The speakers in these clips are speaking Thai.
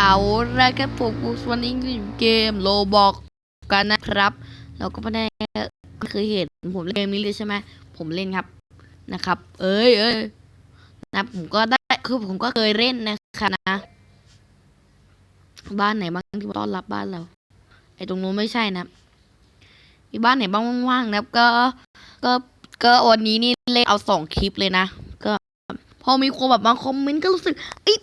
เอาละครับผมวันนี้อยู่เกมโลบอกกันนะครับ เราก็ไม่ได้เคยเห็นผมเล่นเกมนี้เลยใช่ไหมผมเล่นครับนะครับ เอ้ยเอ้ยนะผมก็ได้คือผมก็เคยเล่นนะครับนะ บ้านไหนบ้างที่ต้อนรับบ้านเราไอ้ตรงนู้นไม่ใช่นะมีบ้านไหนบ้างว่างๆนะครับก็ก็ก็วันนี้นี่เล่นเอาสองคลิปเลยนะ ก็ พอมีคนแบบมาคอมเมนต์ก็รู้สึกอ้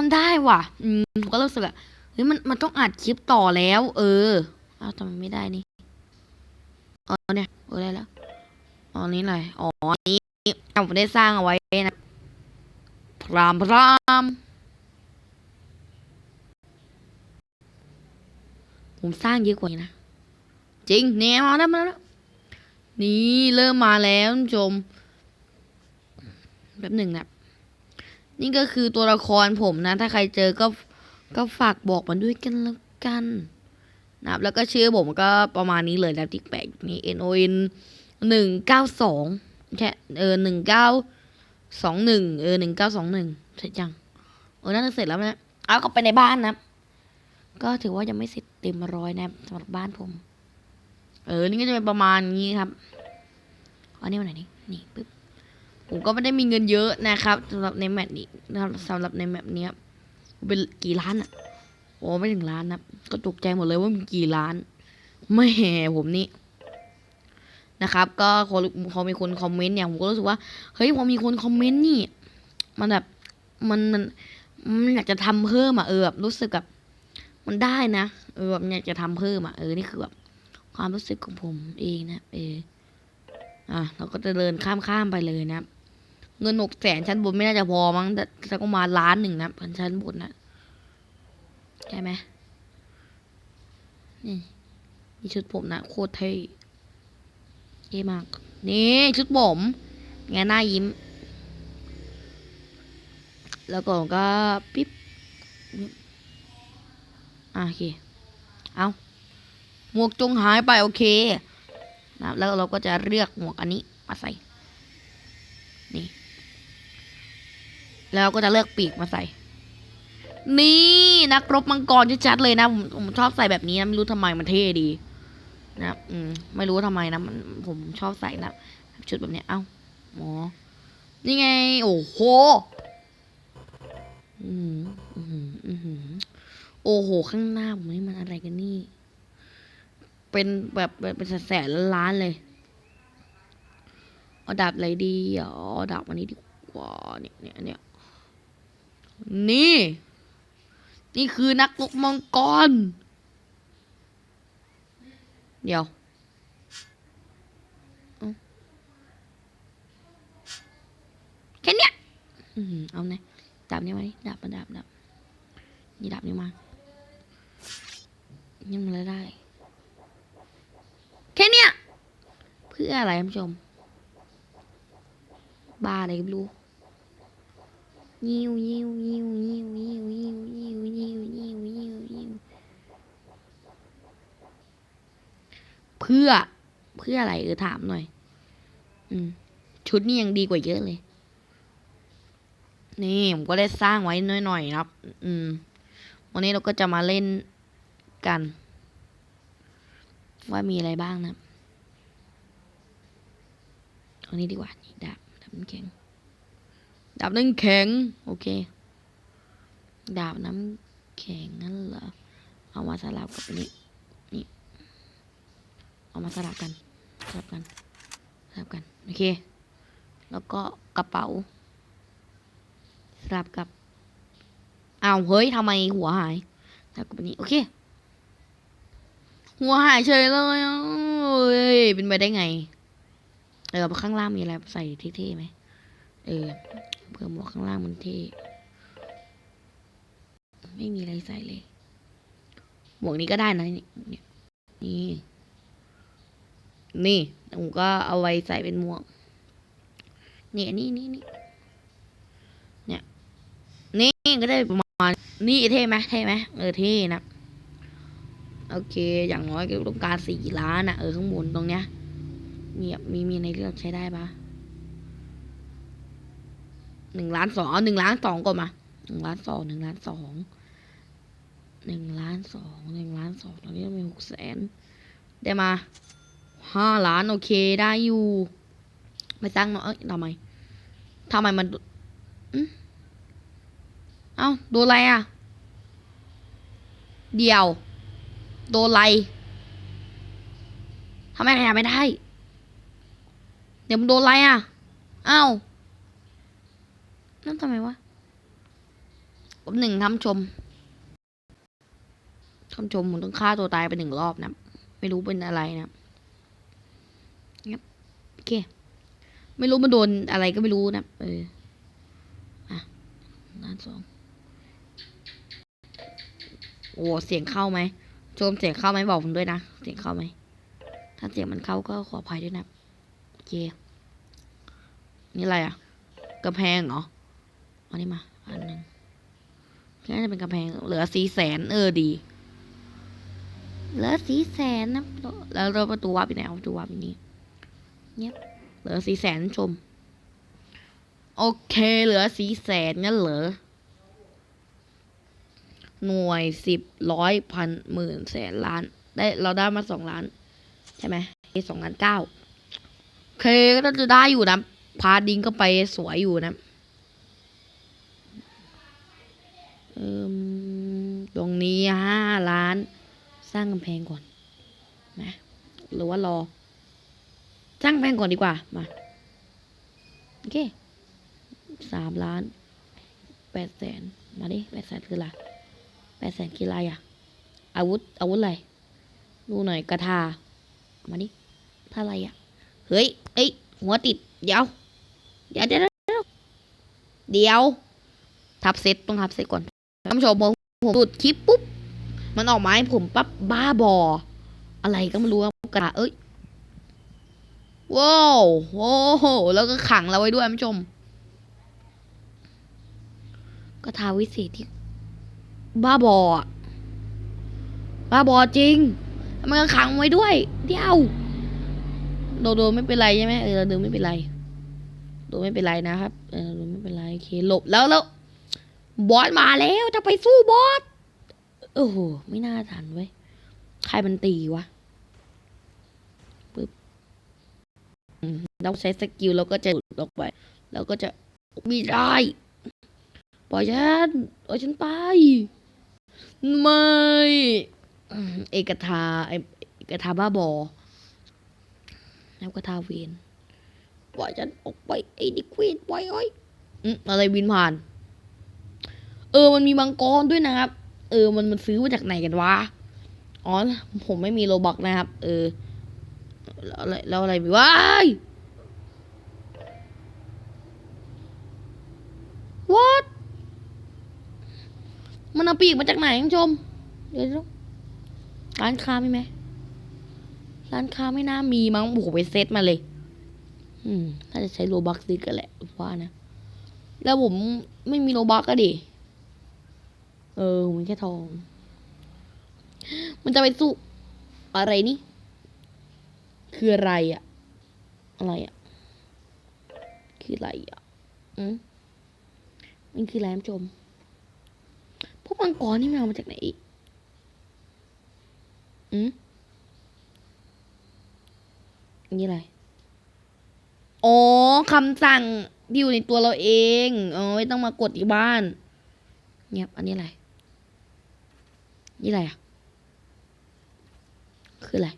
มันได้ว่ะ อืมผมก็รู้สึกอะเฮ้ยมันมันต้องอัดคลิปต่อแล้ว เออเอาวทำไมไม่ได้นี่อ๋อเนี่ยเออได้แล้วอ๋อนี้หน่อยอ๋ออันนี้ผมได้สร้างเอาไว้นะพรามพรามผมสร้างเยอะกว่านี้นะ จริงเนี่ยมาแล้วมาแล้วนี่เริ่มมาแล้วชมแบบหนึ่งนะ นี่ก็คือตัวละครผมนะ ถ้าใครเจอก็ก็ฝากบอกมาด้วยกันแล้วกันนะครับแล้วก็ชื่อผมก็ประมาณนี้เลยนะติ๊กแปะอยู่นี่ N O N หนึ่งเก้าสองแค่เออหนึ่งเก้าสองหนึ่งเออหนึ่งเก้าสองหนึ่งเสร็จยังเออน่าจะเสร็จแล้วนะเอาเข้าไปในบ้านนะก็ถือว่ายังไม่เสร็จเต็มร้อยนะสำหรับบ้านผม เออ นี่ก็จะเป็นประมาณนี้ครับอันนี้วันไหนนี่นี่ปึ๊บ ผมก็ไม่ได้มีเงินเยอะนะครับสำหรับในแมปนี้นะครับสำหรับในแมปเนี้ยเป็นกี่ล้านอะโอ้ไม่ถึงล้านนะก็ตกใจหมดเลยว่ามีกี่ล้าน ไม่แห่ผมนี่นะครับ ก็พอพอมีคนคอมเมนต์เนี่ยผมก็รู้สึกว่าเฮ้ยพอมีคนคอมเมนต์นี่ มันแบบมันมันมันอยากจะทำเพิ่มอะเออแบบรู้สึกแบบมันได้นะเออแบบอยากจะทำเพิ่มอะเออนี่คือแบบความรู้สึกของผมเองนะ เอออะเราก็จะเดินข้ามข้ามๆไปเลยนะครับ เงินหกแสนชั้นบนไม่น่าจะพอมั้งแต่สักประมาณล้านหนึ่งนะชั้นบนนะใช่ไหมนี่นี่ชุดผมนะโคตรเท่เท่มาก นี่ชุดผมไงหน้ายิ้ม แล้วก็ก็ปิ๊บอะโอเค เอาหมวกจงหายไปโอเคนะแล้วเราก็จะเลือกหมวกอันนี้มาใส่ นี่ แล้วก็จะเลือกปีกมาใส่ นี่นักรบมังกรชัดๆเลยนะผมผมชอบใส่แบบนี้นะไม่รู้ทำไมมันเท่ดีนะครับอืมไม่รู้ว่าทำไมนะมันผมชอบใส่นะชุดแบบเนี้ยเอ้าหมอนี่ไง โอ้โหอืมอืมอืมโอ้โห ข้างหน้าผมนี่มันอะไรกันนี่ เป็นแบบเป็นแสนล้านเลยเอาดาบอะไรดีอ๋อดาบอันนี้ดีกว่าเนี่ยเนี่ยเนี่ย นี่ นี่คือนักลกมังกร เดี๋ยวแค่เนี้ยอืมเอาไงดาบนี้มาดิดาบมาดาบดาบนี่ดาบนี้มายังมาได้ แค่เนี้ยเพื่ออะไรท่านผู้ชม บ้าอะไรก็ไม่รู้ ยิวยิวยิวยิวยิวยิวยิวยิวยิวยิวยิวเพื่อเพื่ออะไรเออถามหน่อย อืม ชุดนี้ยังดีกว่าเยอะเลย นี่ผมก็ได้สร้างไว้หน่อยๆนะครับ อืม วันนี้เราก็จะมาเล่นกัน ว่ามีอะไรบ้างนะครับเอานี้ดีกว่านี่ดาบดาบน้ำแข็ง ดาบน้ำแข็ง โอเค ดาบน้ำแข็งนั่นเหรอ เอามาสลับกับนี้นี่ เอามาสลับกัน สลับกัน สลับกัน โอเค แล้วก็กระเป๋า สลับกับอ้าวเฮ้ยทำไมหัวหายสลับกับนี้ โอเค หัวหายเฉยเลยเอ้ยเป็นไปได้ไง เออข้างล่างมีอะไรใส่เท่ๆไหมเออ เพิ่มหมวกข้างล่างมันเท่ไม่มีอะไรใส่เลย หมวกนี้ก็ได้นะ นี่ นี่ นี่ผมก็เอาไว้ใส่เป็นหมวก เนี่อันนี้นี่นี่เนี่ย นี่ก็ได้ประมาณ นี่เท่ไหมเท่ไหมเออเท่นะโอเค อย่างน้อยก็ต้องการสี่ล้านอะเออข้างบนตรงเนี้ยมีมีมีในเลือกใช้ได้ปะ หนึ่งล้านสองเอาหนึ่งล้านสองก่อนมาหนึ่งล้านสองหนึ่งล้านสองหนึ่งล้านสองหนึ่งล้านสองตอนนี้เรามีหกแสนได้มาห้าล้านโอเคได้อยู่ไปสร้างเนาะเอ้ยทำไมทำไมมันเอ้าโดนอะไรอะ เดียว โดนอะไรทำไมขยับไม่ได้ เดี๋ยวมันโดนอะไรอะ เอ้า นั่นทำไมวะผมหนึ่งทำชมทำชมผมต้องฆ่าตัวตายไปหนึ่งรอบนะ ไม่รู้เป็นอะไรนะงับโอเค ไม่รู้มันโดนอะไรก็ไม่รู้นะ เออ อะล้านสอง โอ้เสียงเข้าไหมโจมเสียงเข้าไหมบอกผมด้วยนะ เสียงเข้าไหม ถ้าเสียงมันเข้าก็ขออภัยด้วยนะโอเค นี่อะไรอะกระแพงเหรอ อานี่มา อันหนึ่งแค่จะเป็นกระแพง เหลือสี่แสนเออดี เหลือสี่แสนนะ แล้วเราประตูวาร์ปไปไหนเอาประตูวาร์ปอยู่นี่เนี้ยเหลือสี่แสนชม โอเค เหลือสี่แสนงั้นเหรอ หน่วยสิบร้อยพันหมื่นแสนล้าน ได้เราได้มาสองล้าน ใช่ไหมสองล้านเก้าโอเคก็จะได้อยู่นะ พาดิงก็ไปสวยอยู่นะเอิม ตรงนี้ห้าล้าน สร้างกำแพงก่อนนะหรือว่ารอ สร้างกำแพงก่อนดีกว่า มา โอเคสามล้านแปดแสนมาดิแปดแสนคืออะไรแปดแสนคืออะไรอะอาวุธ อาวุธอะไร ดูหน่อยกระทา มาดิถ้าอะไรอะเฮ้ย เอ้ย หัวติดเดียวเดี๋ยว เดี๋ยวเดี๋ยวเดี๋ยว ทับเซตต้องทับเซตก่อน ท่านผู้ชมผมผมดูดคลิปปุ๊บ มันออกมาให้ผมปั๊บบ้าบอ อะไรก็ไม่รู้ครับกระดาษเอ้ยว้าวโอ้โหแล้วก็ขังเราไว้ด้วยท่านผู้ชมก็ทาวิเศษที่ บ้าบออะบ้าบอจริง มันก็ขังไว้ด้วย เดี๋ยวโดนโดนไม่เป็นไรใช่ไหมเออเราโดนไม่เป็นไรโดนไม่เป็นไรนะครับ เออโดนไม่เป็นไรโอเคหลบแล้วแล้ว บอสมาแล้วจะไปสู้บอสโอ้โหไม่น่าทันเว้ยใครมันตีวะปึ๊บเราใช้สกิลเราก็จะหลุดออกไปเราก็จะม่ได้ปล่อยฉันปล่อยฉันไป ไม่เอกทาไอเอกทาบ้าบอ แล้วก็ทาเวนปล่อยฉันออกไปไอ้ดิควีนปล่อยไอ้อยอืมอะไรวินผ่าน เออมันมีมังกรด้วยนะครับ เออมันมันซื้อมาจากไหนกันวะอ๋อผมไม่มีโลบอกนะครับ เออแล้วอะไรแล้วอะไรว้าย what มันเอาปีกมาจากไหนคุณผู้ชม เดี๋ยวร้านค้ามีไหมร้านค้าไม่น่ามีมั้งโอ้โหไปเซตมาเลย อืมถ้าจะใช้โลบักซื้อกันแหละว่านะ แล้วผมไม่มีโลบักก็ดิ เออมมีแค่ทอง มันจะไปสู้อะไรนี่ คืออะไรอะอะไรอะคืออะไรอะอืมมันคืออะไรท่านผู้ชมพวกมังกรนี่มันเอามาจากไหนอีกอืมนี่อะไร อ๋อคำสั่งที่อยู่ในตัวเราเอง อ๋อไม่ต้องมากดที่บ้าน เงียบอันนี้อะไร นี่อะไรอะ คืออะไร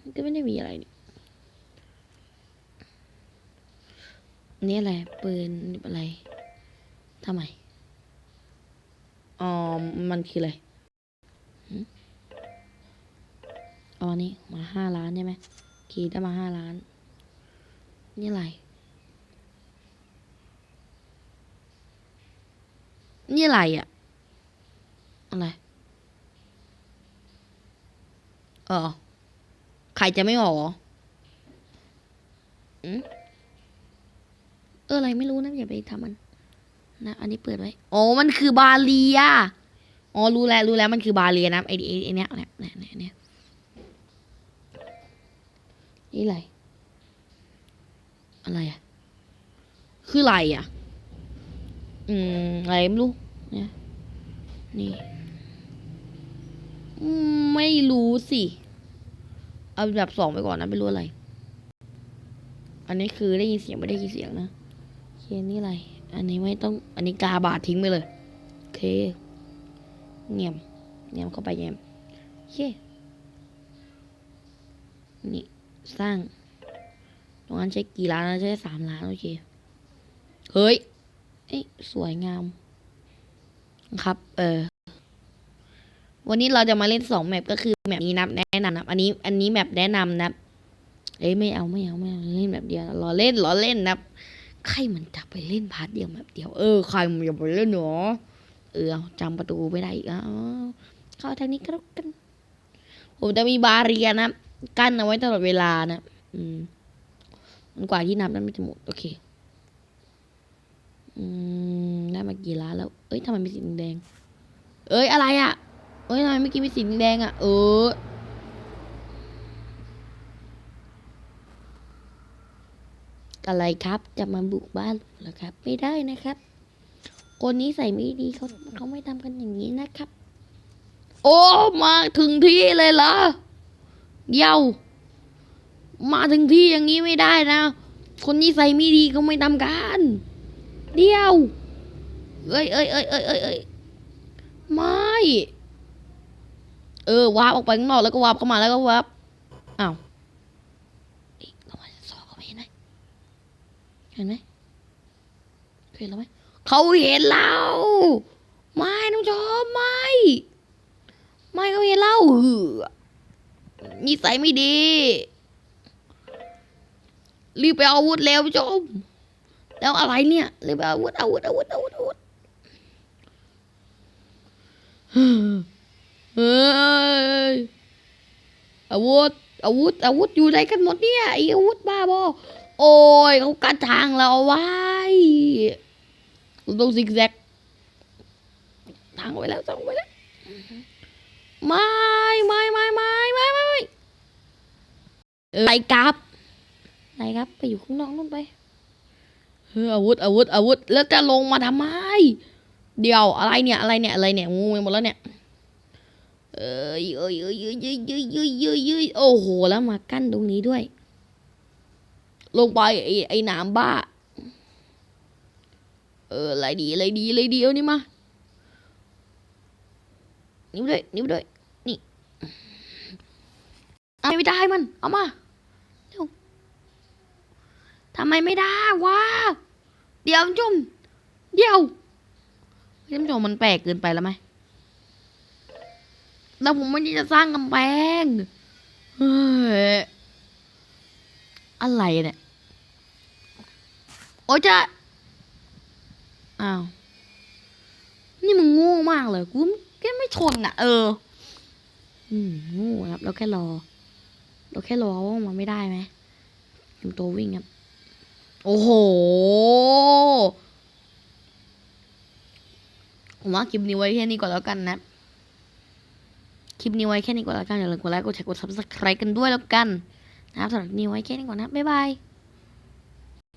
มันก็ไม่ได้มีอะไรนี่อันนี่อะไร ปืนอะไรทำไม อ๋อ มันคืออะไรหึอ๋อนี่มาห้าล้านใช่ไหมคีได้มาห้าล้าน นี่อะไร นี่อะไรอะ อะไรเออใครจะไม่หรออืมเอออะไรไม่รู้นะอย่าไปทำมัน นะ อันนี้เปิดไว้อ๋อมันคือบาเลียอ๋อรู้แล้วรู้แล้วมันคือบาเลียนะไอ้ไอ้ไอ้เนี้ยเนี่ยเนี่ยเนี่ยนี่อะไร อะไรอะ คืออะไรอะ อืมอะไรไม่รู้เนี่ยนี่ ไม่รู้สิ เอาแบบสองไปก่อนนะไม่รู้อะไร อันนี้คือได้ยินเสียงไม่ได้ยินเสียงนะเคนี่อะไร อันนี้ไม่ต้อง อันนี้กาบาดทิ้งไปเลยโอเคเงียบเงียบเข้าไปเงียบเคนี่สร้าง ตรงนั้นใช้กี่ล้านนะใช้สามล้านโอเค เฮ้ยเอ้ยสวยงาม ครับ เออ วันนี้เราจะมาเล่นสองแมปก็คือแมปนี้นับแนะนำนะอันนี้อันนี้แมปแนะนำนะเอ้ยไม่เอาไม่เอาไม่เอาเล่นแบบเดียวรอเล่นรอเล่นนะใครมันจะไปเล่นพาร์ทเดียวแบบเดียวเออใครมันจะไปเล่นหนอเออเอาจำประตูไม่ได้อีกอ๋อเข้าทางนี้ก็แล้วกันผมจะมีบาเรียนะกั้นเอาไว้ตลอดเวลานะอืมมันกว่าที่นับนั้นไม่จะหมดโอเค อืมได้มากี่ล้านแล้ว เอ้ยทำไมมีสีแดง เอ้ยอะไรอะ เอ้ยทำไมเมื่อกี้มีสีแดงอะ เออ อะไรครับ จะมาบุกบ้านเหรอครับ ไม่ได้นะครับ คนนี้ใส่ไม่ดีเขาเขาไม่ทำกันอย่างนี้นะครับ โอ้ มาถึงที่เลยเหรอเดี๋ยวมาถึงที่อย่างนี้ไม่ได้นะ คนนี้ใส่ไม่ดีเขาไม่ทำกันเดียวเอ้ยเอ้ยเอ้ยเอ้ยเอ้ยไม่ เออวาร์ปออกไปข้างนอกแล้วก็วาร์ปเข้ามาแล้วก็วาร์ปอ้าวเรามาสอบเขาไม่เห็นไหมเห็นไหมเห็นแล้วไหมเขาเห็นเราไม่น้องจอมไม่ ไม่เขาเห็นเราเออนิสัยไม่ดีรีบไปเอาอาวุธแล้วพี่ชมแล้วอะไรเนี่ยเลยไปเอาอาวุธอาวุธอาวุธอาวุธอาวุธ เฮ้ยอาวุธอาวุธอาวุธอยู่ไหนกันหมดเนี่ยไออาวุธบ้าบอโอ้ยเขากัดทางเราเอาไว้เราต้องซิกแซกทางเอาไว้แล้วทางเอาไว้แล้วไม่ไม่ไม่ไม่ไม่ไม่ไม่เออไปกลับไหนครับ ไปอยู่ข้างนอกนู่นไปเฮ้ยอาวุธอาวุธอาวุธแล้วจะลงมาทำไม เดี๋ยวอะไรเนี่ยอะไรเนี่ยอะไรเนี่ยงูไปหมดแล้วเนี่ย เอ้ยเอ้ยเอ้ยเอ้ยเอ้ยเอ้ยเอ้ยเอ้ยเอ้ยโอ้โห แล้วมากั้นตรงนี้ด้วย ลงไปไอ้ไอ้หนามบ้า เอออะไรดีอะไรดีอะไรดีเอานี่มา นิ้วด้วย นิ้วด้วย นี่เอาไม่ได้มัน เอามาทำไมไม่ได้วะ เดี๋ยวจุ่มเดี๋ยวท่านผู้ชมมันแปลกเกินไปแล้วไหม แล้วผมไม่ได้จะสร้างกำแพงเฮ้ยอะไรเนี่ย โอ้จะ อ้าว นี่มึงโง่มากเลย กูแค่ไม่ชนอะ เออ อืมโง่ครับ เราแค่รอ เราแค่รอว่ามันไม่ได้ไหมเตรียมตัววิ่งครับ โอ้โหผมว่าคลิปนี้ไว้แค่นี้ก่อนแล้วกันนะ คลิปนี้ไว้แค่นี้ก่อนแล้วกันอย่าลืมกดไลค์กดแชร์กด subscribe กันด้วยแล้วกันนะครับสำหรับคลิปนี้ไว้แค่นี้ก่อนนะบ๊ายบาย